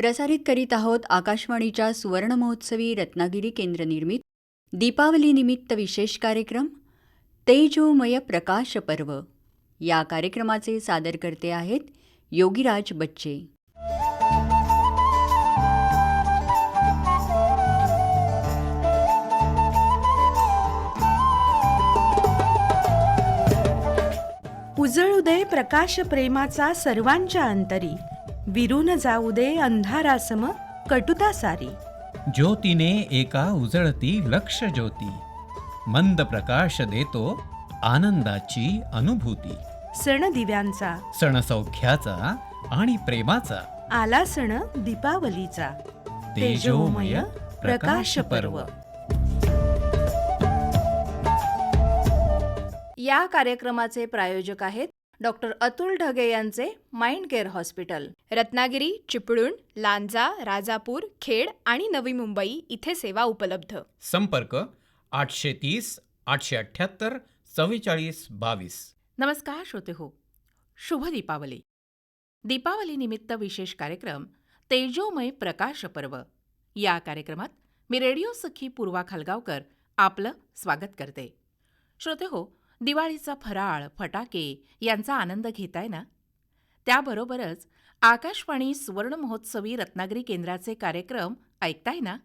प्रसारित करीत आहोत आकाशवाणीच्या सुवर्णमहोत्सवी रत्नागिरी केंद्र निर्मित दीपावलीनिमित्त विशेष कार्यक्रम तेजोमय प्रकाश पर्व. या कार्यक्रमाचे सादरकर्ते आहेत योगीराज बच्चे. उजळ उदय प्रकाश प्रेमाचा सर्वांच्या अंतरी. विरून जाऊ दे अंधारासम कटुता सारी. ज्योतीने एका उजळती लक्ष ज्योती. मंद प्रकाश देतो आनंदाची अनुभूती. सण दिव्यांचा. सणसौख्याचा आणि प्रेमाचा. आला सण दीपावलीचा. तेजोमय प्रकाश पर्व. या कार्यक्रमाचे प्रायोजक आहेत डॉक्टर अतुल ढगे यांचे mind care hospital. Ratnagiri Chiplun Lanja Rajapur Khed आणि नवी मुंबई इथे सेवा उपलब्ध. संपर्क आठशे तीस आठशे अठ्याहत्तर चव्वेचाळीस बावीस. नमस्कार श्रोते हो. शुभ दीपावली. दीपावलीनिमित्त विशेष कार्यक्रम तेजोमय प्रकाश पर्व. या कार्यक्रमात मी रेडिओ सखी पूर्वा खालगावकर आपलं स्वागत करते. श्रोते हो दिवाळीचा फराळ फटाके यांचा आनंद घेताय ना? त्याबरोबरच आकाशवाणी सुवर्ण महोत्सवी रत्नागिरी केंद्राचे कार्यक्रम ऐकताय ना?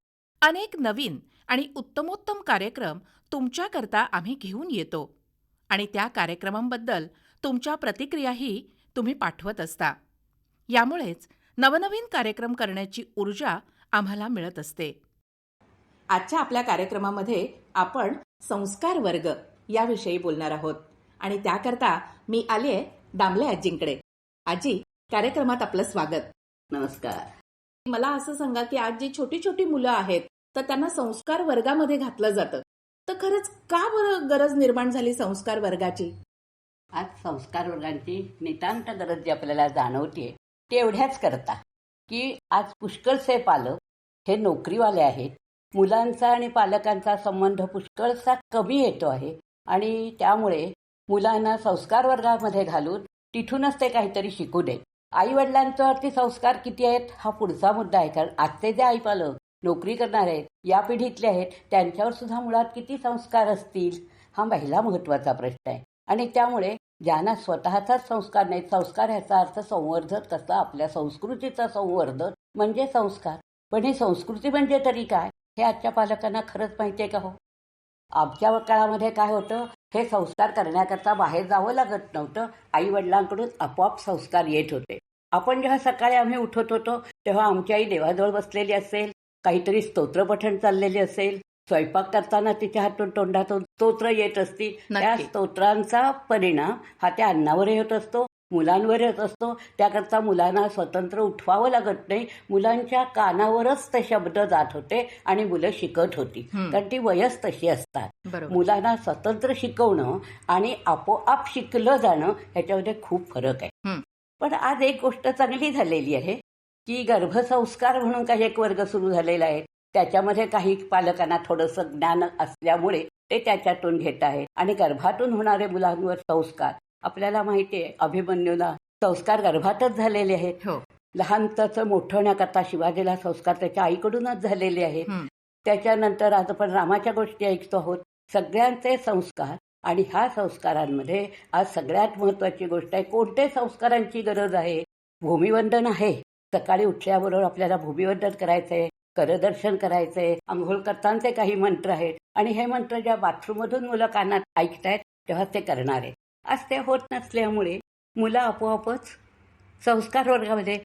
अनेक नवीन आणि उत्तमोत्तम कार्यक्रम तुमच्याकरता आम्ही घेऊन येतो आणि त्या कार्यक्रमांबद्दल तुमच्या प्रतिक्रियाही तुम्ही पाठवत असता. यामुळेच नवनवीन कार्यक्रम करण्याची ऊर्जा आम्हाला मिळत असते. आजच्या आपल्या कार्यक्रमामध्ये आपण संस्कार वर्ग याविषयी बोलणार आहोत. आणि त्याकरता मी आली दामले आजींकडे. आजी कार्यक्रमात आपलं स्वागत. नमस्कार. मला असं सांगा की आज जी छोटी छोटी मुलं आहेत तर त्यांना संस्कार वर्गामध्ये घातलं जातं. तर खरंच का बरं गरज निर्माण झाली संस्कार वर्गाची? आज संस्कार वर्गांची नितांत गरज जी आपल्याला जाणवते ते एवढ्याच करता की आज पुष्कळसे पालक हे नोकरीवाले आहेत. मुलांचा आणि पालकांचा संबंध पुष्कळसा कमी येतो आहे. आणि त्यामुळे मुलांना संस्कार वर्गामध्ये घालून तिथूनच ते काहीतरी शिकू देत आई वडिलांच्यावरती संस्कार किती आहेत? हा पुढचा मुद्दा आहे. कारण आजचे जे आई पालक नोकरी करणार आहेत या पिढीतले आहेत त्यांच्यावर सुद्धा मुळात किती संस्कार असतील? हा पहिला महत्त्वाचा प्रश्न आहे. आणि त्यामुळे ज्यांना स्वतःचाच संस्कार नाही संस्कार ह्याचा अर्थ संवर्धन कसा आपल्या संस्कृतीचा संवर्धन म्हणजे संस्कार. पण ही संस्कृती म्हणजे तरी काय? हे आजच्या पालकांना खरंच माहिती आहे का हो? आमच्या काळामध्ये काय होतं हे संस्कार करण्याकरता बाहेर जावं लागत नव्हतं. आई वडिलांकडून आपोआप संस्कार येत होते. आपण जेव्हा सकाळी आम्ही उठत होतो तेव्हा आमची आई देवाजवळ बसलेली असेल काहीतरी स्तोत्रपठण चाललेले असेल स्वयंपाक करताना तिच्या हातून तोंडातून स्तोत्र येत असतील. त्या. स्तोत्रांचा परिणाम हा त्या अन्नावरही होत असतो. मुलांवर होत असतो. त्याकरता मुलांना स्वतंत्र उठवावं लागत नाही. मुलांच्या कानावरच ते शब्द जात होते आणि मुलं शिकत होती. कारण ती वयच तशी असतात. मुलांना स्वतंत्र शिकवणं आणि आपोआप शिकलं जाणं ह्याच्यामध्ये खूप फरक आहे. पण आज एक गोष्ट चांगली झालेली आहे की गर्भसंस्कार म्हणून काही एक वर्ग सुरू झालेला आहे. त्याच्यामध्ये काही पालकांना थोडंसं ज्ञान असल्यामुळे ते त्याच्यातून घेत आहेत. आणि गर्भातून होणारे मुलांवर संस्कार आपल्याला माहिती आहे अभिमन्यूला संस्कार गर्भातच झालेले आहेत. हो. लहान त्याचं मोठं होण्याकरता शिवाजीला संस्कार त्याच्या आईकडूनच झालेले आहेत. त्याच्यानंतर आज आपण रामाच्या गोष्टी ऐकतो आहोत. सगळ्यांचे संस्कार आणि ह्या संस्कारांमध्ये आज सगळ्यात महत्वाची गोष्ट आहे कोणत्या संस्कारांची गरज आहे? भूमिवंदन आहे. सकाळी उठल्याबरोबर आपल्याला भूमिवंदन करायचंय करदर्शन करायचंय आंघोळ करतानाचे काही मंत्र आहेत. आणि हे मंत्र ज्या बाथरूममधून मुलं कानात ऐकतायत तेव्हा ते करणार. आहेत आज ते होत नसल्यामुळे मुलं आपोआपच संस्कार वर्गामध्ये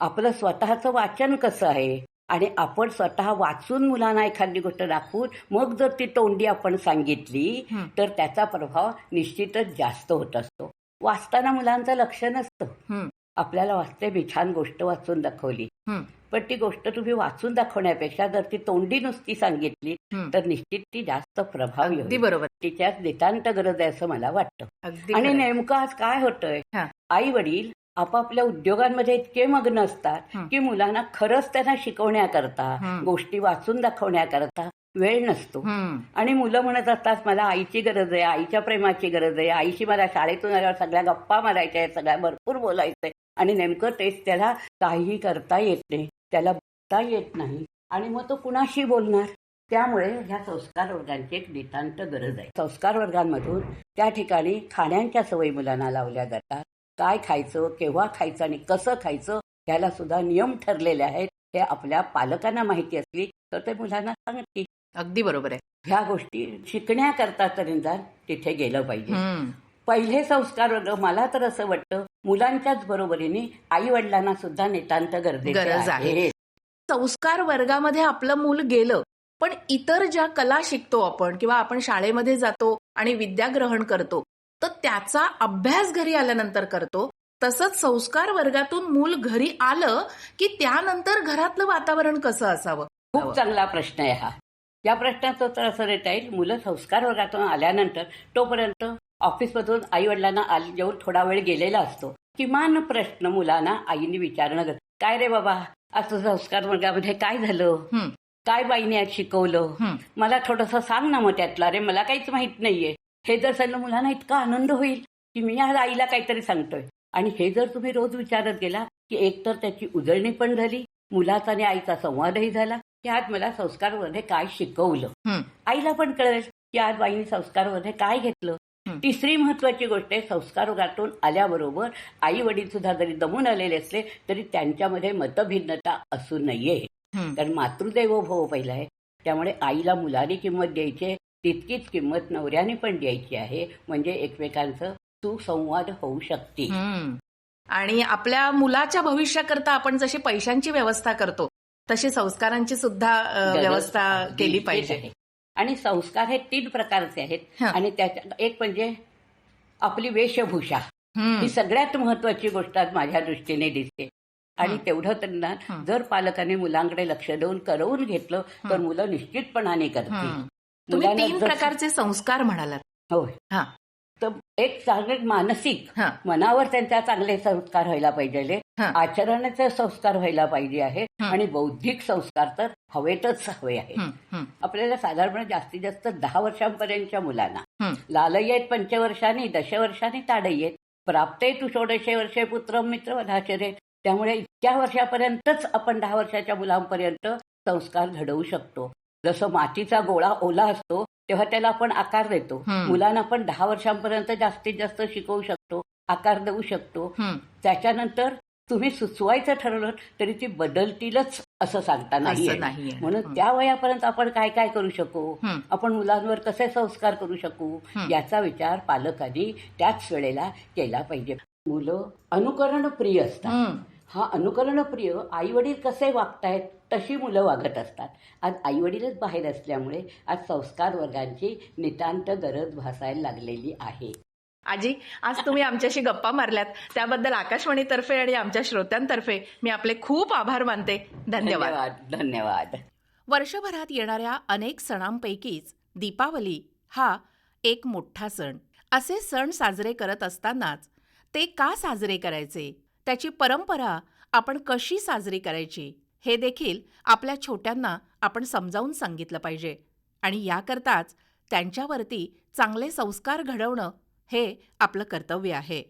आपलं स्वतःचं वाचन कसं आहे आणि आपण स्वतः वाचून मुलांना एखादी गोष्ट दाखवून मग जर ती तोंडी आपण सांगितली. तर त्याचा प्रभाव निश्चितच जास्त होत असतो वाचताना मुलांचं लक्ष नसतं. आपल्याला वाचते मी छान गोष्ट वाचून दाखवली. पण ती गोष्ट तुम्ही वाचून दाखवण्यापेक्षा जर ती तोंडी नुसती सांगितली. तर निश्चित ती जास्त प्रभावी बरोबर तिच्यात नितांत गरज आहे असं मला वाटतं आणि. नेमकं आज काय होतंय. आई वडील आपापल्या उद्योगांमध्ये इतके मग्न असतात. की मुलांना खरंच त्यांना शिकवण्याकरता. गोष्टी वाचून दाखवण्याकरता वेळ नसतो. आणि मुलं म्हणत असतात मला आईची गरज आहे आईच्या प्रेमाची गरज आहे आईशी मला शाळेतून आल्यावर सगळ्या गप्पा मारायच्या आहेत सगळ्या भरपूर बोलायचंय आणि नेमकं तेच त्याला काहीही करता येत नाही त्याला बोलता येत नाही आणि मग तो कुणाशी बोलणार त्यामुळे ह्या संस्कार वर्गांची एक नितांत गरज आहे संस्कार वर्गांमधून त्या ठिकाणी खाण्याच्या सवयी मुलांना लावल्या जातात काय खायचं केव्हा खायचं आणि कसं खायचं ह्याला सुद्धा नियम ठरलेले आहेत हे आपल्या पालकांना माहिती असली तर ते मुलांना सांगतील अगदी बरोबर आहे ह्या गोष्टी शिकण्याकरता तरी निदान तिथे गेलं पाहिजे. पहिले संस्कार वर्ग मला तर असं वाटतं मुलांच्याच बरोबरीने आई वडिलांना सुद्धा नितांत गरज आहे. आहे संस्कार वर्गामध्ये आपलं मूल गेलं पण इतर ज्या कला शिकतो आपण किंवा आपण शाळेमध्ये जातो आणि विद्या ग्रहण करतो तर त्याचा अभ्यास घरी आल्यानंतर करतो. तसंच संस्कार वर्गातून मूल घरी आलं की त्यानंतर घरातलं वातावरण कसं असावं? खूप चांगला प्रश्न आहे हा. या प्रश्नाचं उत्तर असं देता येईल. मुलं संस्कार वर्गातून आल्यानंतर तोपर्यंत ऑफिसमधून आई वडिलांना आली जेव्हा थोडा वेळ गेलेला असतो. किमान प्रश्न मुलांना आईने विचारणं. काय रे बाबा आज तुझं संस्कार वर्गामध्ये काय झालं. काय बाईने आज शिकवलं. मला थोडस सांग ना मग त्यातलं. अरे मला काहीच माहीत नाहीये. हे जर सांगलं मुलांना इतका आनंद होईल की मी आज आईला काहीतरी सांगतोय आणि हे जर तुम्ही रोज विचारत गेला की एकतर त्याची उजळणी पण झाली मुलाचा आणि आईचा संवादही झाला की आज मला संस्कारमध्ये काय शिकवलं. आईला पण कळेल की आज बाईने संस्कारमध्ये काय घेतलं. तिसरी महत्वाची गोष्ट आहे संस्कार वर्गातून आल्याबरोबर आई वडील सुद्धा जरी दमून आलेले असले तरी त्यांच्यामध्ये मतभिन्नता असू नये. कारण मातृदेवो भव पहिला आहे त्यामुळे आईला मुलाने किंमत द्यायची तितकीच किंमत नवऱ्याने पण द्यायची आहे म्हणजे एकमेकांचं सुसंवाद होऊ शकते. आणि आपल्या मुलाच्या भविष्याकरता आपण जशी पैशांची व्यवस्था करतो तशी संस्कारांची सुद्धा व्यवस्था केली पाहिजे. आणि संस्कार हे तीन प्रकारचे आहेत. आणि त्याच्या एक म्हणजे आपली वेशभूषा. ही सगळ्यात महत्वाची गोष्ट आज माझ्या दृष्टीने दिसते आणि. तेवढं त्यांना. जर पालकांनी मुलांकडे लक्ष देऊन करवून घेतलं तर. मुलं निश्चितपणाने करतील. तुम्ही तीन प्रकारचे संस्कार म्हणालात होय हा. तर एक चांगले मानसिक. मनावर त्यांच्या चांगले संस्कार व्हायला पाहिजे. आचरणाचे संस्कार व्हायला पाहिजे आहे. आणि बौद्धिक संस्कार तर हवेतच हवे आहे आपल्याला साधारणपणे जास्तीत जास्त दहा वर्षांपर्यंतच्या मुलांना. लालय्य आहेत पंचवर्षांनी दशवर्षांनी ताडय्य आहेत प्राप्ते तू षोडशे वर्षे पुत्र मित्र वधाचरे त्यामुळे इतक्या वर्षापर्यंतच आपण दहा वर्षाच्या मुलांपर्यंत संस्कार घडवू शकतो जसं मातीचा गोळा ओला असतो तेव्हा त्याला आपण आकार देतो. मुलांना आपण दहा वर्षांपर्यंत जास्तीत जास्त शिकवू शकतो आकार देऊ शकतो. त्याच्यानंतर तुम्ही सुचवायचं ठरवलं तरी ती बदलतीलच असं सांगता नाहीये. म्हणून. त्या वयापर्यंत आपण काय काय करू शकू. आपण मुलांवर कसे संस्कार करू शकू. याचा विचार पालकांनी त्याच वेळेला केला पाहिजे मुलं अनुकरण प्रिय असतात. हा अनुकरणप्रिय आई वडील कसे वागतायत तशी मुलं वागत असतात. आज आई वडीलच बाहेर असल्यामुळे आज संस्कार वर्गांची नितांत गरज भासायला लागलेली आहे. आजी आज तुम्ही आमच्याशी गप्पा मारल्यात. त्याबद्दल आकाशवाणीतर्फे आणि आमच्या श्रोत्यांतर्फे मी आपले खूप आभार मानते. धन्यवाद. धन्यवाद धन्यवाद. वर्षभरात येणाऱ्या अनेक सणांपैकीच दीपावली हा एक मोठा सण. असे सण साजरे करत असतानाच ते का साजरे करायचे? त्याची परंपरा आपण कशी साजरी करायची हे देखील आपल्या छोट्यांना आपण समजावून सांगितलं पाहिजे. आणि याकरताच त्यांच्यावरती चांगले संस्कार घडवणं हे आपलं कर्तव्य आहे.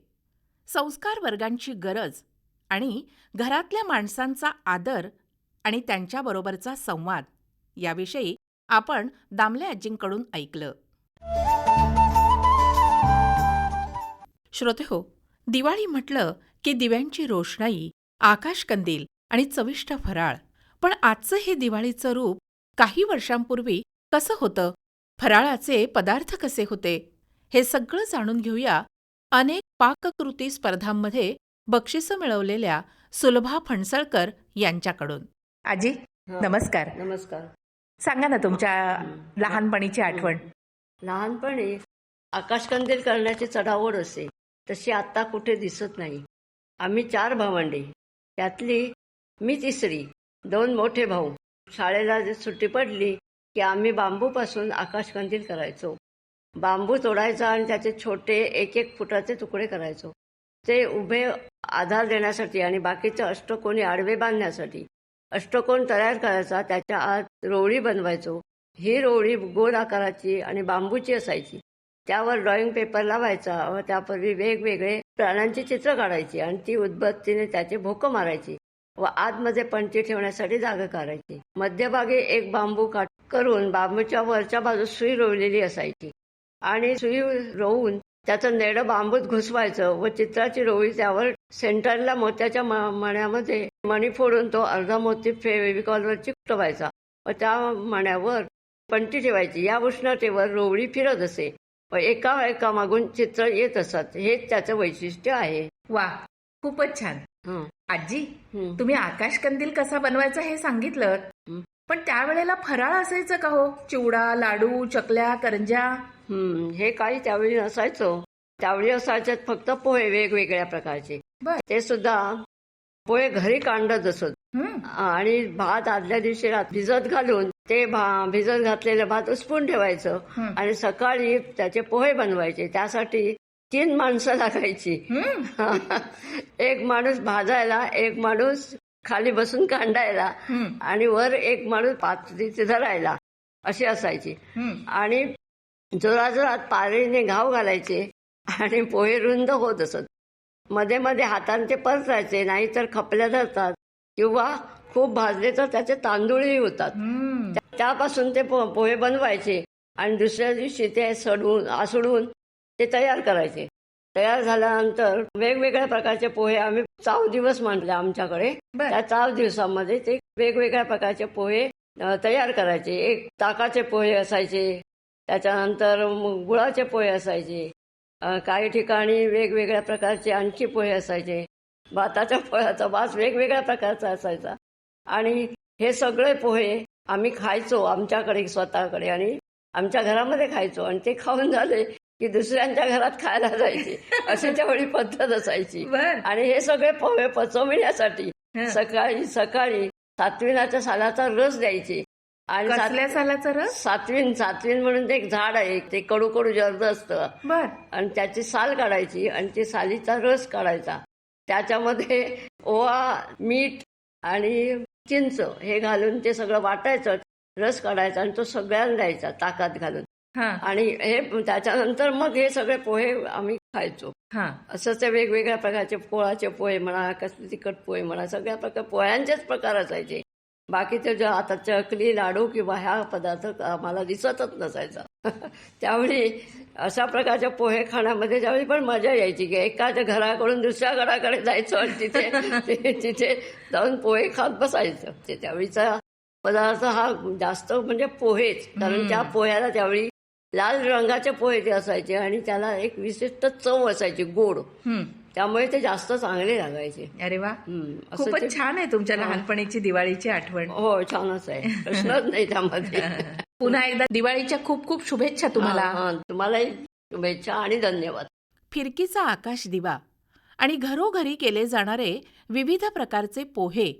संस्कार वर्गांची गरज आणि घरातल्या माणसांचा आदर आणि त्यांच्याबरोबरचा संवाद याविषयी आपण दामले आजींकडून ऐकलं. श्रोते हो दिवाळी म्हटलं की दिव्यांची रोषणाई आकाशकंदील आणि चविष्ट फराळ. पण आजचं हे दिवाळीचं रूप काही वर्षांपूर्वी कसं होतं? फराळाचे पदार्थ कसे होते? हे सगळं जाणून घेऊया अनेक पाककृती स्पर्धांमध्ये बक्षिसं मिळवलेल्या सुलभा फणसळकर यांच्याकडून. आजी नमस्कार. नमस्कार. सांगा ना तुमच्या लहानपणीची आठवण. लहानपणी आकाशकंदील करण्याची चढाओढ असे तशी आता कुठे दिसत नाही. आम्ही चार भावंडे. त्यातली मी तिसरी दोन मोठे भाऊ. शाळेला सुट्टी पडली की आम्ही बांबूपासून आकाशकंदील करायचो. बांबू तोडायचा आणि त्याचे छोटे एक एक फुटाचे तुकडे करायचो. ते उभे आधार देण्यासाठी आणि बाकीचे अष्टकोनी आडवे बांधण्यासाठी. अष्टकोन तयार करायचा त्याच्या आत रोवळी बनवायचो. ही रोवळी गोल आकाराची आणि बांबूची असायची. त्यावर ड्रॉइंग पेपर लावायचा व त्यापूर्वी वेगवेगळे प्राण्यांची चित्र काढायची आणि ती उदबत्तीने त्याचे भोकं मारायची व आतमध्ये पंची ठेवण्यासाठी जागा काढायची. मध्यभागी एक बांबू काट करून बांबूच्या वरच्या बाजूस सुई रोवलेली असायची. आणि सुई रोवून त्याचं नेडं बांबूत घुसवायचं व चित्राची रोळी त्यावर सेंटरला मोत्याच्या मण्यामध्ये मणी फोडून तो अर्धा मोती फेविकॉलवर चिकटवायचा व त्या मण्यावर पंटी ठेवायची. या उष्णतेवर रोवळी फिरत असे. एका एका मागून चित्र येत असत. हेच त्याचं वैशिष्ट्य आहे. वा खूपच छान. हं, आजी हं. तुम्ही आकाश कंदील कसा बनवायचा हे सांगितलं. हं. पण त्यावेळेला फराळ असायचं का हो? चिवडा लाडू चकल्या करंज्या? हम्म, हे काही त्यावेळी नसायचं. त्यावेळी असायचे फक्त पोहे वेगवेगळ्या प्रकारचे. बर. ते सुद्धा पोहे घरी कांडत असत. आणि भात आदल्या दिवशी भिजत घालून ते भिजत घातलेलं भात उसपून ठेवायचं. आणि सकाळी त्याचे पोहे बनवायचे त्यासाठी तीन माणसं लागायची. एक माणूस भाजायला एक माणूस खाली बसून कांडायला. आणि वर एक माणूस पातळीत धरायला अशी असायची. आणि जोराजोरात पारीने घाव घालायचे आणि पोहे रुंद होत असत मध्ये मध्ये हाताने ते परतायचे नाहीतर खपल्या धरतात किंवा खूप भाजले तर त्याचे तांदूळही होतात. त्या- त्यापासून ते पोहे बनवायचे आणि दुसऱ्या दिवशी ते सडवून आसडून ते तयार करायचे. तयार झाल्यानंतर वेगवेगळ्या प्रकारचे पोहे आम्ही चाव दिवस मांडले आमच्याकडे. त्या चार दिवसामध्ये ते वेगवेगळ्या प्रकारचे पोहे तयार करायचे. एक ताकाचे पोहे असायचे. त्याच्यानंतर गुळाचे पोहे असायचे. काही ठिकाणी वेगवेगळ्या प्रकारचे आणखी पोहे असायचे. भाताच्या पोह्याचा भात वेगवेगळ्या प्रकारचा असायचा. आणि हे सगळे पोहे आम्ही खायचो आमच्याकडे स्वतःकडे आणि आमच्या घरामध्ये खायचो. आणि ते खाऊन झाले की दुसऱ्यांच्या घरात खायला जायचे. अशी त्यावेळी पद्धत असायची. आणि हे सगळे पोहे पचवण्यासाठी. सकाळी सकाळी सातविनाच्या सालाचा रस द्यायचे. आणि कसल्या सालाचा रस? सातवीन सातवीन म्हणून ते एक झाड आहे ते कडू कडू जर्द असतं. बर. आणि त्याची साल काढायची आणि ते सालीचा रस काढायचा. त्याच्यामध्ये ओवा मीठ आणि चिंच हे घालून ते सगळं वाटायचं. रस काढायचा आणि तो सगळ्यांना द्यायचा ताकात घालून. आणि हे त्याच्यानंतर मग हे सगळे पोहे आम्ही खायचो. असं ते वेगवेगळ्या प्रकारचे पोळाचे पोहे म्हणा कसले तिखट पोहे म्हणा सगळ्या प्रकार पोह्यांचेच प्रकार असायचे. बाकीचे जे आता चकली लाडू किंवा ह्या पदार्थ आम्हाला दिसतच नसायचा. त्यावेळी अशा प्रकारच्या पोहे खाण्यामध्ये त्यावेळी पण मजा यायची की एकाच्या घराकडून दुसऱ्या घराकडे जायचं आणि तिथे तिथे जाऊन पोहे खात बसायचं. ते त्यावेळीचा पदार्थ हा जास्त म्हणजे पोहेच. कारण त्या पोह्याला त्यावेळी लाल रंगाचे पोहे ते असायचे आणि त्याला एक विशिष्ट चव असायची गोड. हं. त्यामुळे ते जास्त चांगले लागायचे. अरे वा. खूपच छान आहे तुमच्या लहानपणीची दिवाळीची आठवण. हो छानच आहे. प्रश्नच नाही त्यामध्ये. पुन्हा एकदा दिवाळीच्या खूप खूप शुभेच्छा तुम्हाला. तुम्हालाही शुभेच्छा आणि धन्यवाद. फिरकीचा आकाश दिवा आणि घरोघरी केले जाणारे विविध प्रकारचे पोहे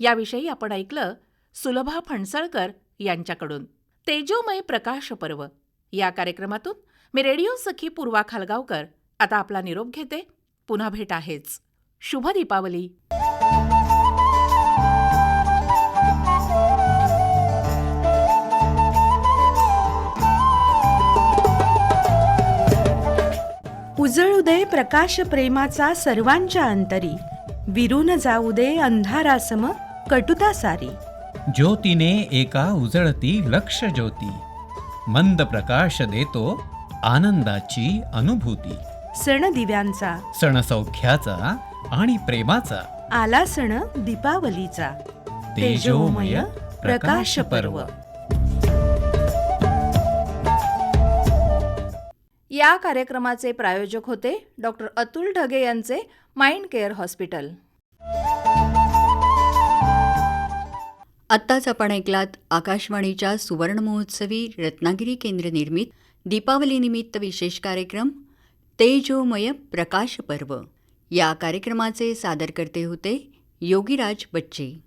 याविषयी आपण ऐकलं सुलभा फणसळकर यांच्याकडून. तेजोमय प्रकाश पर्व. या कार्यक्रमातून मी रेडिओ सखी पूर्वा खालगावकर आता आपला निरोप घेते. पुन्हा भेट आहेच. शुभ दीपावली. उजळू दे प्रकाश प्रेमाचा सर्वांच्या अंतरी. विरून जाऊ दे अंधारासम कटुता सारी. ज्योतीने एका उजळती लक्ष ज्योती. मंद प्रकाश देतो आनंदाची अनुभूती. सण दिव्यांचा सणसौख्याचा आणि प्रेमाचा. आला सण दीपावलीचा. तेजोमय प्रकाश पर्व. या कार्यक्रमाचे प्रायोजक होते डॉक्टर अतुल ढगे यांचे माइंड केअर हॉस्पिटल. आत्ताच आपण ऐकलात आकाशवाणीच्या सुवर्णमहोत्सवी रत्नागिरी केंद्र निर्मित दीपावलीनिमित्त विशेष कार्यक्रम तेजोमय प्रकाश पर्व. या कार्यक्रमाचे सादरकर्ते होते योगीराज बच्चे.